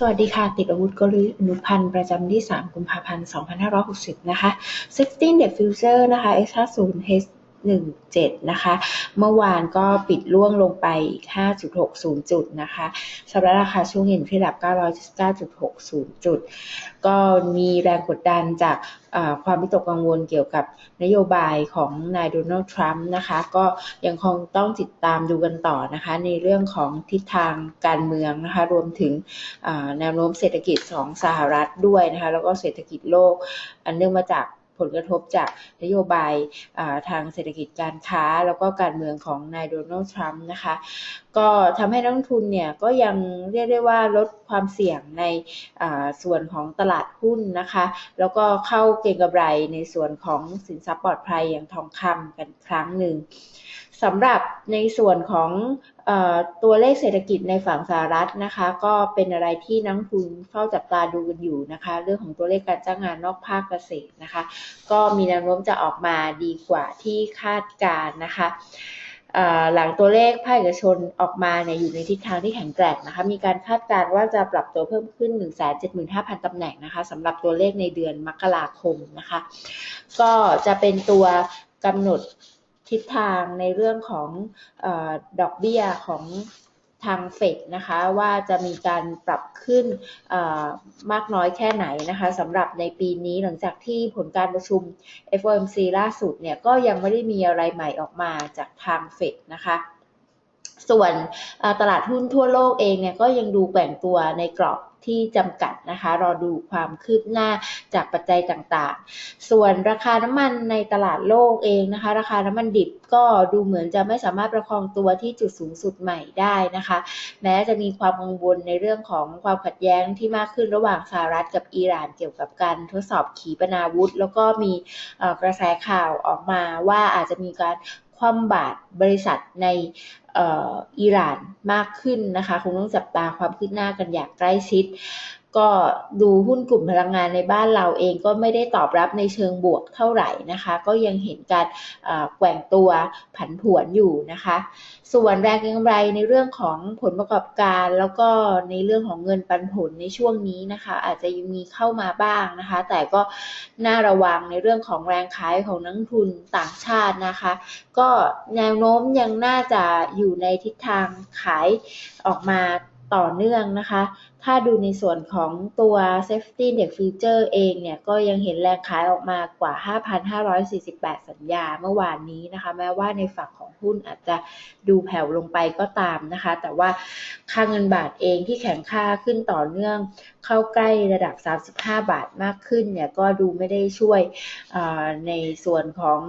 สวัสดีค่ะ ติดอาวุธกลยุทธ์อนุพันธ์ประจำที่ 3 กุมภาพันธ์ 2560 นะคะ 16 The Future นะคะ X50 H 17 นะคะ เมื่อวานก็ปิดล่วงลงไปอีก 5.60 จุดนะคะสำหรับราคาช่วงเย็นที่ระดับ999.60 จุด ก็มีแรงกดดันจากความวิตกกังวลเกี่ยวกับนโยบายของนายโดนัลด์ทรัมป์นะคะ ก็ยังคงต้องติดตามดูกันต่อนะคะ ในเรื่องของทิศทางการเมืองนะคะ รวมถึงแนวโน้มเศรษฐกิจของสหรัฐด้วยนะคะ แล้วก็เศรษฐกิจโลก อันเนื่องมาจาก ผลกระทบจากนโยบายทางเศรษฐกิจการค้า แล้วก็การเมืองของนายโดนัลด์ทรัมป์นะคะก็ทำให้นักลงทุนเนี่ยก็ยังเรียกได้ว่าลดความเสี่ยงในส่วนของตลาดหุ้นนะคะ แล้วก็เข้าเก็งกำไรในส่วนของสินทรัพย์ปลอดภัยอย่างทองคำกันครั้งหนึ่ง สำหรับในส่วนของอตัวเลขเศรษฐกิจในฝั่งสหรัฐนะคะ ก็เป็นอะไรที่นักทุนเฝ้าจับตาดูกันอยู่นะคะ เรื่องของตัวเลขการจ้างงานนอกภาคเกษตรนะคะ ก็มีแนวโน้มจะออกมาดีกว่าที่คาดการนะคะหลังตัวเลขภาคเอกชนออกมาเนี่ยอยู่ในทิศทางที่แข็งแกร่งนะคะ มีการคาดการณ์ว่าจะปรับตัวเพิ่มขึ้น 175,000 ตำแหน่งนะคะสำหรับตัวเลขในเดือนมกราคมนะคะ ก็จะเป็นตัวกำหนด ทิศทางในเรื่องของอดอกเบี้ยของทางเฟดนะคะว่าจะมีการปรับขึ้นมากน้อยแค่ไหนนะคะสำหรับในปีนี้หลังจากที่ผลการประชุม FOMC ล่าสุดเนี่ยก็ยังไม่ได้มีอะไรใหม่ออกมาจากทางเฟดนะคะส่วนตลาดหุ้นทั่วโลกเองเนี่ยก็ยังดูแกว่งตัวในกรอบ ที่จำกัดนะคะ รอดูความคืบหน้าจากปัจจัยต่างๆ ส่วนราคาน้ำมันในตลาดโลกเองนะคะ ราคาน้ำมันดิบก็ดูเหมือนจะไม่สามารถประคองตัวที่จุดสูงสุดใหม่ได้นะคะ แม้จะมีความกังวลในเรื่องของความขัดแย้งที่มากขึ้นระหว่างสหรัฐกับอิหร่านเกี่ยวกับการทดสอบขีปนาวุธ แล้วก็มีกระแสข่าวออกมาว่าอาจจะมีการ คว่ำบาตรบริษัทในอิหร่านมากขึ้นนะคะ คงต้องจับตาความคืบหน้ากันอย่างใกล้ชิด ก็ดูหุ้นกลุ่มพลังงานในบ้านเราเองก็ไม่ได้ตอบรับในเชิงบวกเท่าไหร่นะคะ ก็ยังเห็นการแกว่งตัวผันผวนอยู่นะคะ ส่วนแรงกำไรในเรื่องของผลประกอบการ แล้วก็ในเรื่องของเงินปันผลในช่วงนี้นะคะ อาจจะยังมีเข้ามาบ้างนะคะ แต่ก็น่าระวังในเรื่องของแรงขายของนักทุนต่างชาตินะคะ ก็แนวโน้มยังน่าจะอยู่ในทิศทางขายออกมา ต่อเนื่องนะคะ ถ้าดูในส่วนของตัว Safety Index Future เองเนี่ย ก็ยังเห็นแรงขายออกมากว่า 5,548 สัญญาเมื่อวานนี้นะคะ แม้ว่าในฝั่งของหุ้นอาจจะดูแผ่วลงไปก็ตามนะคะ แต่ว่าค่าเงินบาทเองที่แข็งค่าขึ้นต่อเนื่องเข้าใกล้ระดับ 35 บาทมากขึ้นเนี่ย ก็ดูไม่ได้ช่วยในส่วนของ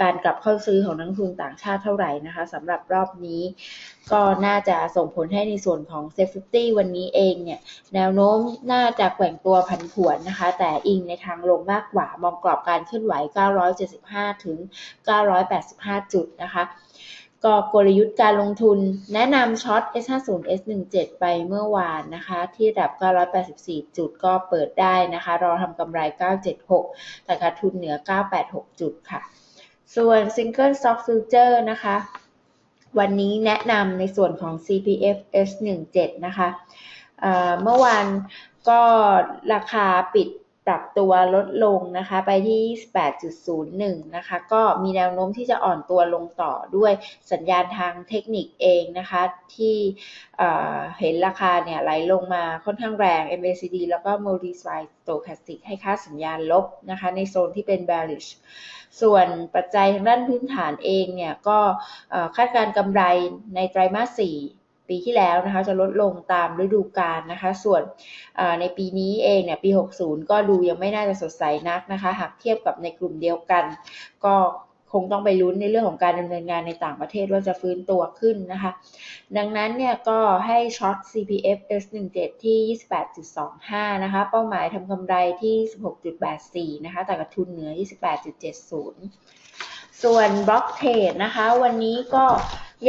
การกลับเข้าซื้อของนักทุนต่างชาติเท่าไหร่นะคะสำหรับรอบนี้ ก็น่าจะส่งผลให้ในส่วนของ Safety วันนี้เองเนี่ยแนวโน้มน่าจะแกว่งตัวผันผวนนะคะ แต่อิงในทางลงมากกว่ามองกรอบการเคลื่อนไหว 975 ถึง 985 จุดนะคะก็กลยุทธ์การลงทุนแนะนำช็อต S50 S17 ไปเมื่อวานนะคะ ที่ระดับ 984 จุดก็เปิดได้นะคะ รอทำกำไร 976 แต่ขาดทุนเหนือ 986 จุดค่ะ ส่วน Single Stock Future นะคะ วันนี้แนะนำในส่วนของ CPF S17 นะคะเมื่อวานก็ราคาปิด ปรับตัวลดลงนะคะ ไปที่8.01 นะคะ ก็มีแนวโน้มที่จะอ่อนตัวลงต่อด้วยสัญญาณทางเทคนิคเองนะคะ ที่เห็นราคาเนี่ยไหลลงมาค่อนข้างแรง MACD แล้วก็ Modified Stochastic ให้ค่าสัญญาณลบนะคะ ในโซนที่เป็น bearish ส่วนปัจจัยทางด้านพื้นฐานเองเนี่ย ก็คาดการกำไรในไตรมาส 4 ปีที่แล้วนะคะจะลดลงตามฤดูกาลนะคะ ส่วนในปีนี้เองเนี่ยปี 60 ก็ดูยังไม่น่าจะสดใสนักนะคะ หากเทียบกับในกลุ่มเดียวกัน ก็คงต้องไปลุ้นในเรื่องของการดำเนินงานในต่างประเทศว่าจะฟื้นตัวขึ้นนะคะ ดังนั้นเนี่ยก็ให้ช็อต CPF S17 ที่ 28.25 นะคะ เป้าหมายทำกำไรที่ 16.84 นะคะ แต่กระทุนเหนือ 28.70 ส่วนบล็อกเทรดนะคะ วันนี้ก็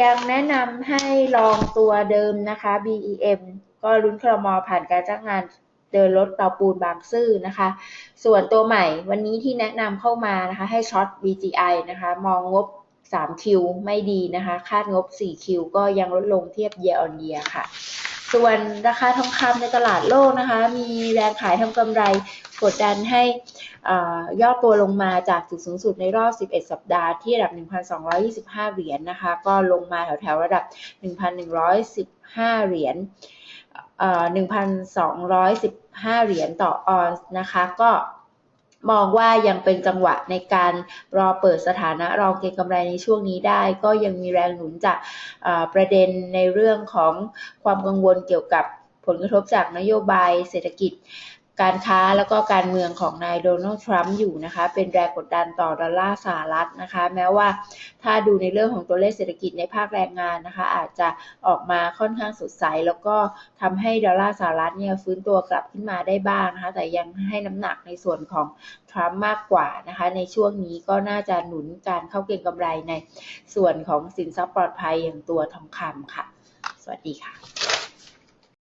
ยังแนะนำให้ลองตัวเดิมนะคะ BEM ก็ลุ้นครมอผ่านการจ้างงานเดินรถเตาปูนบางซื่อนะคะ ส่วนตัวใหม่วันนี้ที่แนะนำเข้ามานะคะ ให้ช็อต BGI นะคะ มองงบ 3Q ไม่ดีนะคะ คาดงบ 4Q ก็ยังลดลงเทียบ year on year ค่ะ ส่วนราคาทองคำในตลาดโลกนะคะ มีแรงขายทำกำไรกดดันให้อ่ายอดตัวลงมาจากจุดสูงสุดในรอบ 11 สัปดาห์ที่ระดับ 1,225 เหรียญนนะคะ ก็ลงมาแถวๆระดับ 1,115 เหรียญ1,215 เหรียญต่อออนซ์นะคะ ก็ มองว่ายังเป็นจังหวะในการรอเปิดสถานะรองเก็งกำไรในช่วงนี้ได้ ก็ยังมีแรงหนุนจากประเด็นในเรื่องของความกังวลเกี่ยวกับผลกระทบจากนโยบายเศรษฐกิจ การค้าแล้วก็การเมืองของนายโดนัลด์ทรัมป์อยู่นะคะ เป็นแรงกดดันต่อดอลลาร์สหรัฐนะคะ แม้ว่าถ้าดูในเรื่องของตัวเลขเศรษฐกิจในภาคแรงงานนะคะ อาจจะออกมาค่อนข้างสดใส แล้วก็ทำให้ดอลลาร์สหรัฐเนี่ยฟื้นตัวกลับขึ้นมาได้บ้างนะคะ แต่ยังให้น้ำหนักในส่วนของทรัมป์มากกว่านะคะ ในช่วงนี้ก็น่าจะหนุนการเข้าเก็งกำไรในส่วนของสินทรัพย์ปลอดภัยอย่างตัวทองคำค่ะ สวัสดีค่ะ